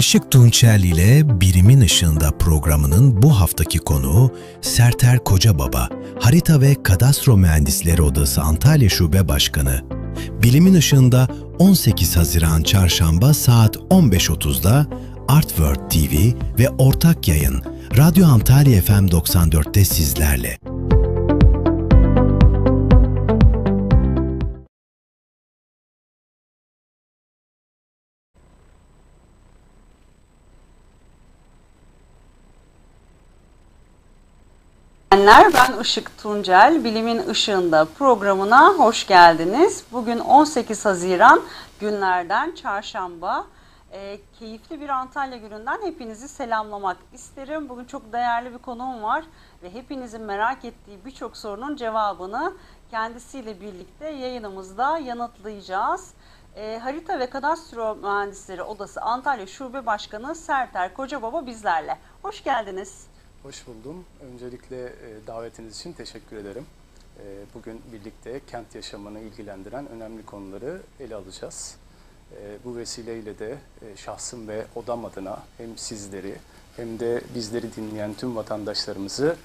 Işık Tunçel ile Birimin Işığında programının bu haftaki konuğu Serter Kocababa, Harita ve Kadastro Mühendisleri Odası Antalya Şube Başkanı. Bilimin Işığında 18 Haziran Çarşamba saat 15.30'da Artworld TV ve ortak yayın Radyo Antalya FM 94'te sizlerle. Dinleyenler, Ben Işık Tuncel, Bilimin Işığında programına hoş geldiniz. Bugün 18 Haziran günlerden çarşamba. E, keyifli bir Antalya gününden hepinizi selamlamak isterim. Bugün çok değerli bir konuğum var ve hepinizin merak ettiği birçok sorunun cevabını kendisiyle birlikte yayınımızda yanıtlayacağız. E, Harita ve Kadastro Mühendisleri Odası Antalya Şube Başkanı Serter Kocababa bizlerle. Hoş geldiniz. Hoş buldum. Öncelikle e, davetiniz için teşekkür ederim. E, Bugün birlikte kent yaşamını ilgilendiren önemli konuları ele alacağız. E, Bu vesileyle de şahsım ve odam adına hem sizleri hem de bizleri dinleyen tüm vatandaşlarımızı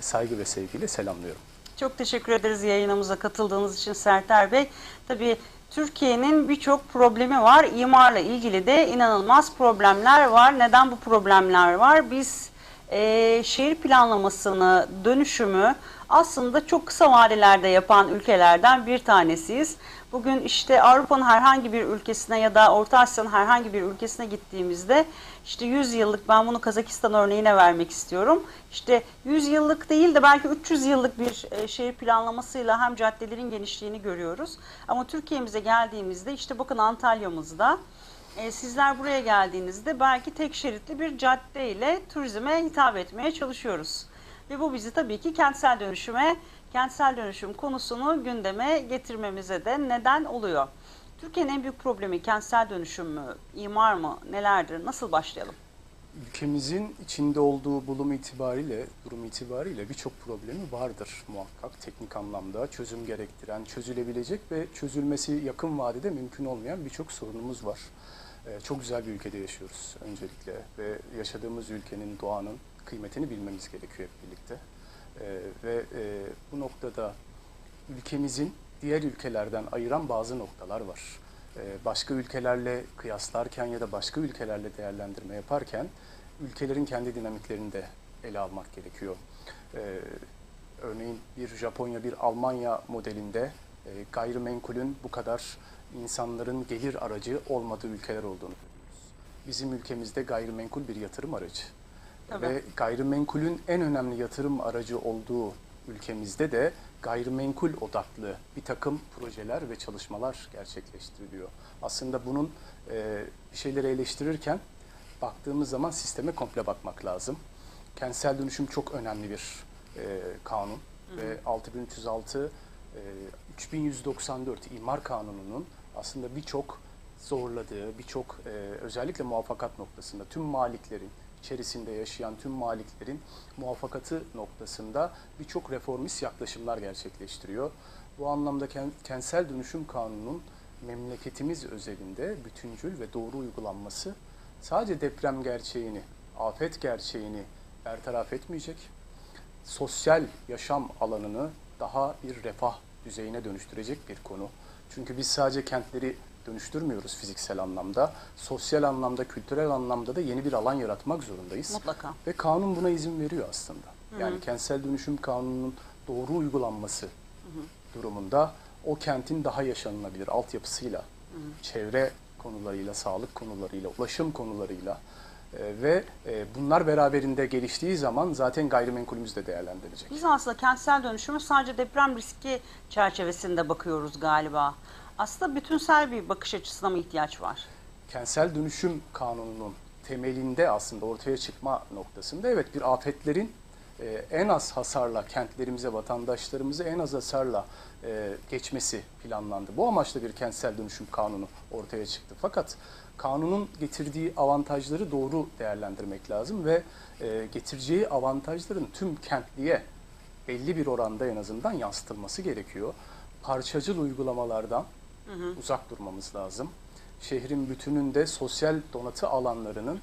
saygı ve sevgiyle selamlıyorum. Çok teşekkür ederiz yayınımıza katıldığınız için Serter Bey. Tabii Türkiye'nin birçok problemi var. İmarla ilgili de inanılmaz problemler var. Neden bu problemler var? Biz e, şehir planlamasını, dönüşümü aslında çok kısa vadelerde yapan ülkelerden bir tanesiyiz. Bugün işte Avrupa'nın herhangi bir ülkesine ya da Orta Asya'nın herhangi bir ülkesine gittiğimizde işte 100 yıllık ben bunu Kazakistan örneğine vermek istiyorum. İşte 100 yıllık değil de belki 300 yıllık bir e, şehir planlamasıyla hem caddelerin genişliğini görüyoruz. Ama Türkiye'mize geldiğimizde işte bakın Antalya'mızda e, sizler buraya geldiğinizde belki tek şeritli bir cadde ile turizme hitap etmeye çalışıyoruz. Ve bu bizi tabii ki kentsel dönüşüme, kentsel dönüşüm konusunu gündeme getirmemize de neden oluyor. Türkiye'nin en büyük problemi kentsel dönüşüm mü, imar mı, nelerdir? Nasıl başlayalım? Ülkemizin içinde olduğu bulum itibariyle, durum itibariyle birçok problemi vardır muhakkak. Teknik anlamda çözüm gerektiren, çözülebilecek ve çözülmesi yakın vadede mümkün olmayan birçok sorunumuz var. Ee, Çok güzel bir ülkede yaşıyoruz öncelikle ve yaşadığımız ülkenin, doğanın kıymetini bilmemiz gerekiyor hep birlikte. Ee, Ve e, bu noktada ülkemizin diğer ülkelerden ayıran bazı noktalar var. Ee, Başka ülkelerle kıyaslarken ya da başka ülkelerle değerlendirme yaparken ülkelerin kendi dinamiklerini de ele almak gerekiyor. Örneğin bir Japonya, bir Almanya modelinde e, gayrimenkulün bu kadar insanların gelir aracı olmadığı ülkeler olduğunu görüyoruz. Bizim ülkemizde gayrimenkul bir yatırım aracı. Tabii. Ve gayrimenkulün en önemli yatırım aracı olduğu ülkemizde de gayrimenkul odaklı bir takım projeler ve çalışmalar gerçekleştiriliyor. Aslında bunun e, bir şeyleri eleştirirken baktığımız zaman sisteme komple bakmak lazım. Kentsel dönüşüm çok önemli bir e, kanun ve 6306 e, 3194 imar kanununun aslında birçok zorladığı, birçok e, özellikle muvaffakat noktasında tüm maliklerin içerisinde yaşayan tüm maliklerin muvaffakatı noktasında birçok reformist yaklaşımlar gerçekleştiriyor. Bu anlamda ken- kentsel dönüşüm kanununun memleketimiz özelinde bütüncül ve doğru uygulanması sadece deprem gerçeğini, afet gerçeğini bertaraf etmeyecek, sosyal yaşam alanını daha bir refah düzeyine dönüştürecek bir konu. Çünkü biz sadece kentleri dönüştürmüyoruz fiziksel anlamda. Sosyal anlamda, kültürel anlamda da yeni bir alan yaratmak zorundayız. Mutlaka. Ve kanun buna izin veriyor aslında. Yani kentsel dönüşüm kanununun doğru uygulanması durumunda o kentin daha yaşanılabilir altyapısıyla, çevre konularıyla, sağlık konularıyla, ulaşım konularıyla ve e, bunlar beraberinde geliştiği zaman zaten gayrimenkulümüz de değerlendirilecek. Biz aslında kentsel dönüşümü sadece deprem riski çerçevesinde bakıyoruz galiba. Aslında bütünsel bir bakış açısına mı ihtiyaç var? kentsel dönüşüm kanununun temelinde aslında ortaya çıkma noktasında evet bir afetlerin e, en az hasarla kentlerimize, vatandaşlarımıza en az hasarla e, geçmesi planlandı. Bu amaçla bir kentsel dönüşüm kanunu ortaya çıktı. Fakat kanunun getirdiği avantajları doğru değerlendirmek lazım ve e, getireceği avantajların tüm kentliye belli bir oranda en azından yansıtılması gerekiyor. Parçacıl uygulamalardan uzak durmamız lazım. şehrin bütününde sosyal donatı alanlarının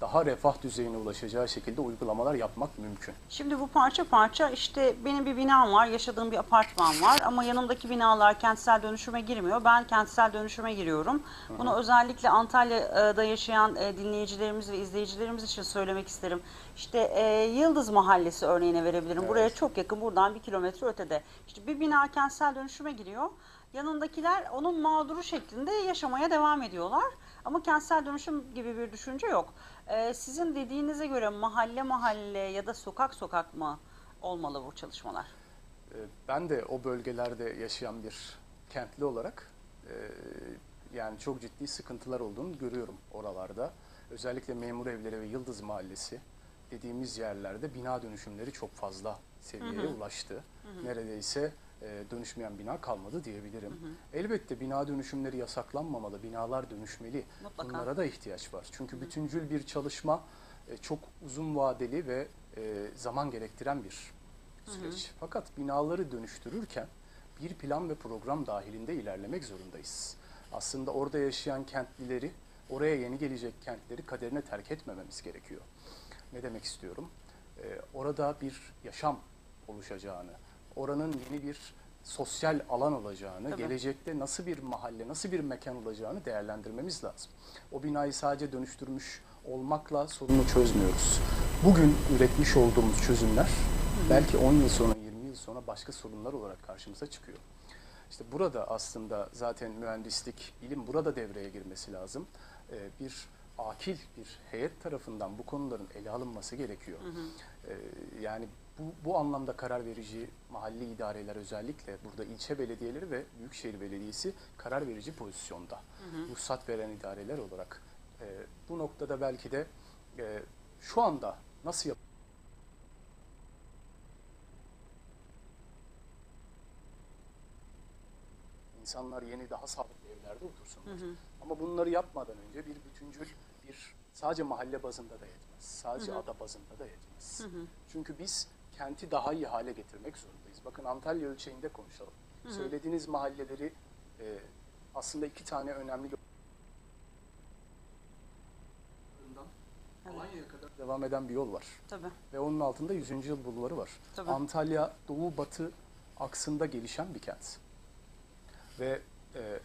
daha refah düzeyine ulaşacağı şekilde uygulamalar yapmak mümkün. Şimdi bu parça parça işte benim bir binam var, yaşadığım bir apartman var ama yanımdaki binalar kentsel dönüşüme girmiyor. Ben kentsel dönüşüme giriyorum. Bunu özellikle Antalya'da yaşayan e, dinleyicilerimiz ve izleyicilerimiz için söylemek isterim. İşte e, Yıldız Mahallesi örneğine verebilirim. Buraya çok yakın, buradan bir kilometre ötede. İşte bir bina kentsel dönüşüme giriyor. Yanındakiler onun mağduru şeklinde yaşamaya devam ediyorlar. Ama kentsel dönüşüm gibi bir düşünce yok. Ee, sizin dediğinize göre mahalle mahalle ya da sokak sokak mı olmalı bu çalışmalar? Ee, Ben de o bölgelerde yaşayan bir kentli olarak e, yani çok ciddi sıkıntılar olduğunu görüyorum oralarda. Özellikle memur evleri ve Yıldız Mahallesi dediğimiz yerlerde bina dönüşümleri çok fazla seviyeye ulaştı. Neredeyse e, dönüşmeyen bina kalmadı diyebilirim. Elbette bina dönüşümleri yasaklanmamalı, binalar dönüşmeli. Mutlaka. Bunlara da ihtiyaç var. Çünkü bütüncül bir çalışma e, çok uzun vadeli ve e, zaman gerektiren bir süreç. Fakat binaları dönüştürürken bir plan ve program dahilinde ilerlemek zorundayız. Aslında orada yaşayan kentlileri, oraya yeni gelecek kentleri kaderine terk etmememiz gerekiyor. Ne demek istiyorum? Ee, orada bir yaşam oluşacağını, oranın yeni bir sosyal alan olacağını, Tabii. gelecekte nasıl bir mahalle, nasıl bir mekan olacağını değerlendirmemiz lazım. O binayı sadece dönüştürmüş olmakla sorunu çözmüyoruz. Bugün üretmiş olduğumuz çözümler belki 10 yıl sonra, 20 yıl sonra başka sorunlar olarak karşımıza çıkıyor. İşte burada aslında zaten mühendislik, ilim burada devreye girmesi lazım. Ee, bir akil bir heyet tarafından bu konuların ele alınması gerekiyor. Ee, yani bu, bu anlamda karar verici mahalli idareler özellikle burada ilçe belediyeleri ve Büyükşehir Belediyesi karar verici pozisyonda. Ruhsat veren idareler olarak. Ee, bu noktada belki de e, şu anda nasıl yap İnsanlar yeni daha sağlıklı evlerde otursunlar. Ama bunları yapmadan önce bir bütüncül bir sadece mahalle bazında da yetmez. Sadece ada bazında da yetmez. Çünkü biz kenti daha iyi hale getirmek zorundayız. Bakın Antalya ölçeğinde konuşalım. Söylediğiniz mahalleleri e, aslında iki tane önemli Alanya'ya kadar devam eden bir yol var. Tabii. Ve onun altında 100. yıl bulvarı var. Tabii. Antalya doğu batı aksında gelişen bir kent. Ve e,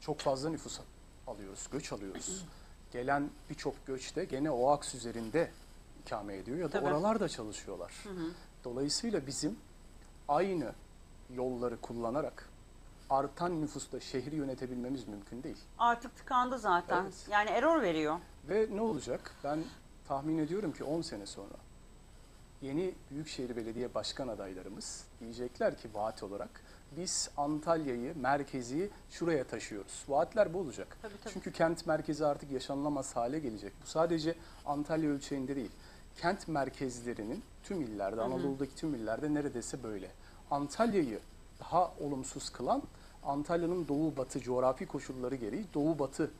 çok fazla nüfus alıyoruz, göç alıyoruz. Gelen birçok göç de gene o aks üzerinde ikame ediyor ya da Tabii. oralarda çalışıyorlar. Dolayısıyla bizim aynı yolları kullanarak artan nüfusta şehri yönetebilmemiz mümkün değil. Artık tıkandı zaten. Evet. Yani error veriyor. Ve ne olacak? Ben tahmin ediyorum ki 10 sene sonra yeni Büyükşehir Belediye Başkan adaylarımız diyecekler ki vaat olarak biz Antalya'yı, merkezi şuraya taşıyoruz. Vaatler bu olacak. Tabii, tabii. Çünkü kent merkezi artık yaşanılamaz hale gelecek. Bu sadece Antalya ölçeğinde değil. Kent merkezlerinin tüm illerde, Anadolu'daki tüm illerde neredeyse böyle. Antalya'yı daha olumsuz kılan Antalya'nın doğu batı coğrafi koşulları gereği doğu batı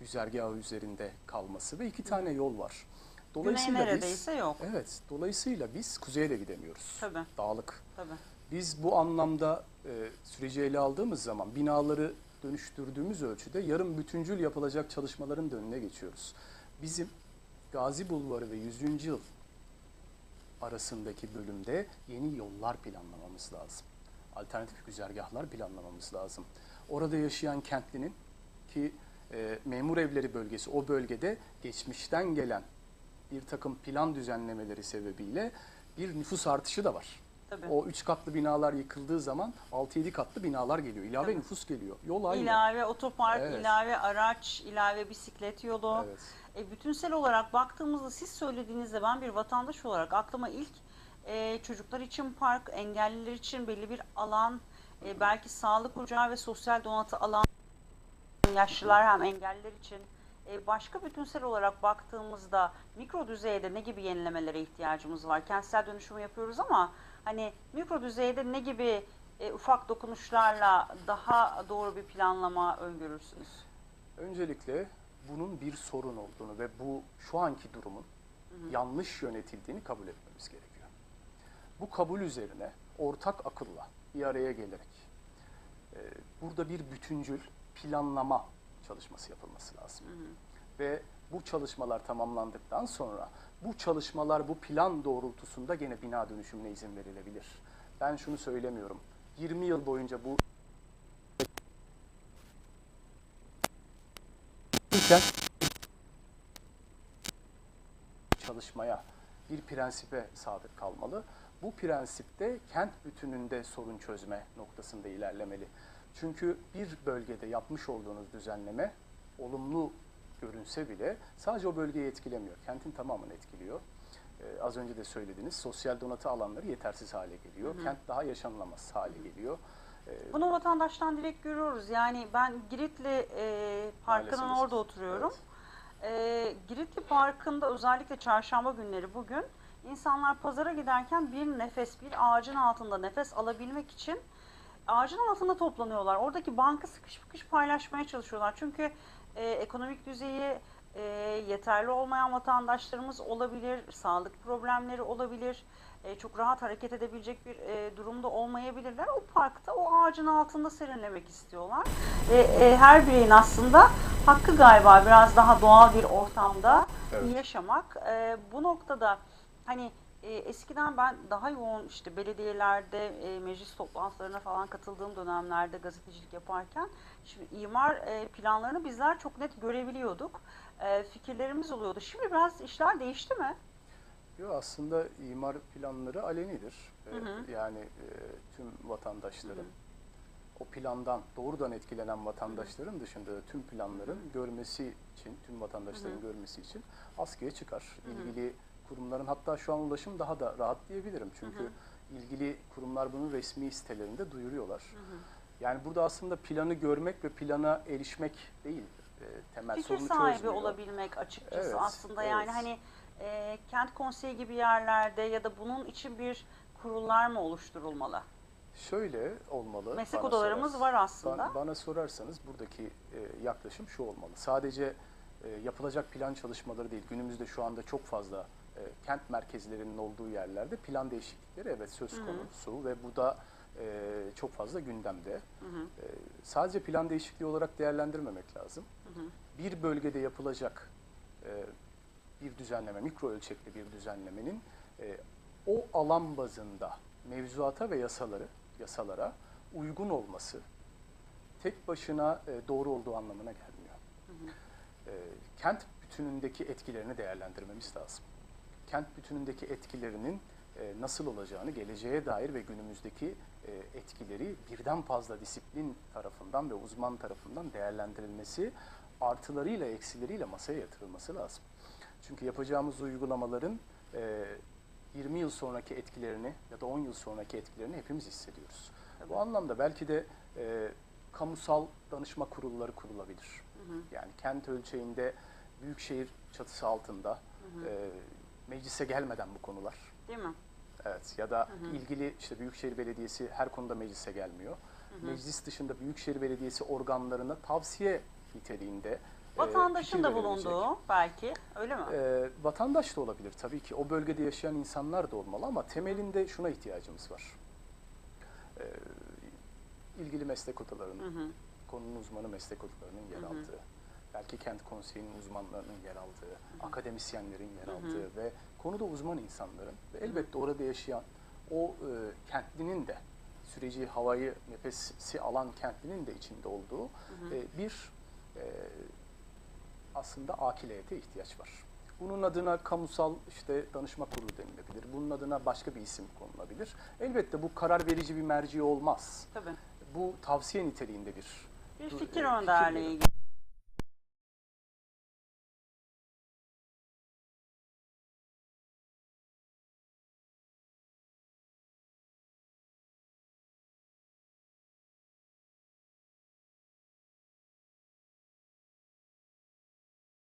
güzergahı üzerinde kalması ve iki tane yol var. Güney neredeyse yok. Evet, dolayısıyla biz kuzeye de gidemiyoruz. Tabii. Dağlık. Tabii. Biz bu anlamda e, süreci ele aldığımız zaman binaları dönüştürdüğümüz ölçüde yarın bütüncül yapılacak çalışmaların da önüne geçiyoruz. Bizim Gazi Bulvarı ve 100. yıl arasındaki bölümde yeni yollar planlamamız lazım. Alternatif güzergahlar planlamamız lazım. Orada yaşayan kentlinin ki e, memur evleri bölgesi o bölgede geçmişten gelen bir takım plan düzenlemeleri sebebiyle bir nüfus artışı da var. Tabii. O üç katlı binalar yıkıldığı zaman 6-7 katlı binalar geliyor. İlave Tabii. nüfus geliyor. Yol aynı. İlave otopark, Evet. ilave araç, ilave bisiklet yolu. Evet. E, bütünsel olarak baktığımızda siz söylediğinizde ben bir vatandaş olarak aklıma ilk e, çocuklar için park, engelliler için belli bir alan, e, belki sağlık ocağı ve sosyal donatı alan, yaşlılar hem engelliler için e, başka bütünsel olarak baktığımızda mikro düzeyde ne gibi yenilemelere ihtiyacımız var? Kentsel dönüşümü yapıyoruz ama hani mikro düzeyde ne gibi e, ufak dokunuşlarla daha doğru bir planlama öngörürsünüz? Öncelikle bunun bir sorun olduğunu ve bu şu anki durumun yanlış yönetildiğini kabul etmemiz gerekiyor. Bu kabul üzerine ortak akılla bir araya gelerek e, burada bir bütüncül planlama çalışması yapılması lazım. Ve bu çalışmalar tamamlandıktan sonra bu çalışmalar bu plan doğrultusunda gene bina dönüşümüne izin verilebilir. Ben şunu söylemiyorum. 20 yıl boyunca bu çalışmaya, bir prensibe sadık kalmalı. Bu prensipte kent bütününde sorun çözme noktasında ilerlemeli. Çünkü bir bölgede yapmış olduğunuz düzenleme olumlu görünse bile sadece o bölgeyi etkilemiyor. Kentin tamamını etkiliyor. Ee, az önce de söylediniz sosyal donatı alanları yetersiz hale geliyor. Kent daha yaşanılamaz hale geliyor. Ee, Bunu vatandaştan direkt görüyoruz. Yani ben Giritli e, Parkı'nın orada oturuyorum. Evet. E, Giritli Parkı'nda özellikle çarşamba günleri bugün insanlar pazara giderken bir nefes, bir ağacın altında nefes alabilmek için ağacın altında toplanıyorlar. Oradaki bankı sıkış sıkış paylaşmaya çalışıyorlar. Çünkü e, ekonomik düzeyi e, yeterli olmayan vatandaşlarımız olabilir, sağlık problemleri olabilir, e, çok rahat hareket edebilecek bir e, durumda olmayabilirler. O parkta o ağacın altında serinlemek istiyorlar. Ve e, her bireyin aslında hakkı galiba biraz daha doğal bir ortamda Evet. yaşamak. E, bu noktada hani e, eskiden ben daha yoğun işte belediyelerde e, meclis toplantılarına falan katıldığım dönemlerde gazetecilik yaparken şimdi imar e, planlarını bizler çok net görebiliyorduk. E, fikirlerimiz oluyordu. Şimdi biraz işler değişti mi? Yo, aslında imar planları alenidir. Ee, Hı hı. Yani e, tüm vatandaşların o plandan doğrudan etkilenen vatandaşların dışında da tüm planların görmesi için, tüm vatandaşların görmesi için askıya çıkar. İlgili kurumların hatta şu an ulaşım daha da rahat diyebilirim. Çünkü ilgili kurumlar bunu resmi sitelerinde duyuruyorlar. Yani burada aslında planı görmek ve plana erişmek değil e, temel Fikir sorunu sahibi çözmüyor. olabilmek açıkçası Evet, aslında evet. yani hani e, kent konseyi gibi yerlerde ya da bunun için bir kurullar mı oluşturulmalı? Şöyle olmalı. Meslek odalarımız sorarsanız. var aslında. Bana, bana sorarsanız buradaki e, yaklaşım şu olmalı. Sadece e, yapılacak plan çalışmaları değil. Günümüzde şu anda çok fazla e, kent merkezlerinin olduğu yerlerde plan değişiklikleri evet söz konusu ve bu da e, çok fazla gündemde. E, sadece plan değişikliği olarak değerlendirmemek lazım. Bir bölgede yapılacak e, bir düzenleme, mikro ölçekli bir düzenlemenin e, o alan bazında mevzuata ve yasaları yasalara uygun olması tek başına e, doğru olduğu anlamına gelmiyor. E, kent bütünündeki etkilerini değerlendirmemiz lazım. Kent bütünündeki etkilerinin e, nasıl olacağını geleceğe dair ve günümüzdeki e, etkileri birden fazla disiplin tarafından ve uzman tarafından değerlendirilmesi artılarıyla eksileriyle masaya yatırılması lazım. Çünkü yapacağımız uygulamaların e, 20 yıl sonraki etkilerini ya da 10 yıl sonraki etkilerini hepimiz hissediyoruz. Bu anlamda belki de e, kamusal danışma kurulları kurulabilir. Yani kent ölçeğinde büyükşehir çatısı altında e, meclise gelmeden bu konular. Değil mi? Evet ya da ilgili işte Büyükşehir Belediyesi her konuda meclise gelmiyor. Meclis dışında Büyükşehir Belediyesi organlarına tavsiye niteliğinde e, Vatandaşın fikir da bulunduğu belki öyle mi? E, vatandaş da olabilir tabii ki. O bölgede yaşayan insanlar da olmalı ama temelinde şuna ihtiyacımız var. E, ilgili meslek odalarının, konunun uzmanı meslek odalarının yer aldığı, belki kent konseyinin uzmanlarının yer aldığı, akademisyenlerin yer aldığı ve konuda uzman insanların ve elbette orada yaşayan o e, kentlinin de süreci, havayı, nefesi alan kentlinin de içinde olduğu e, bir e, aslında akil heyete ihtiyaç var. Bunun adına kamusal işte danışma kurulu denilebilir. Bunun adına başka bir isim konulabilir. Elbette bu karar verici bir merci olmaz. Tabii. Bu tavsiye niteliğinde bir Bir du- fikir e, önderliği gibi.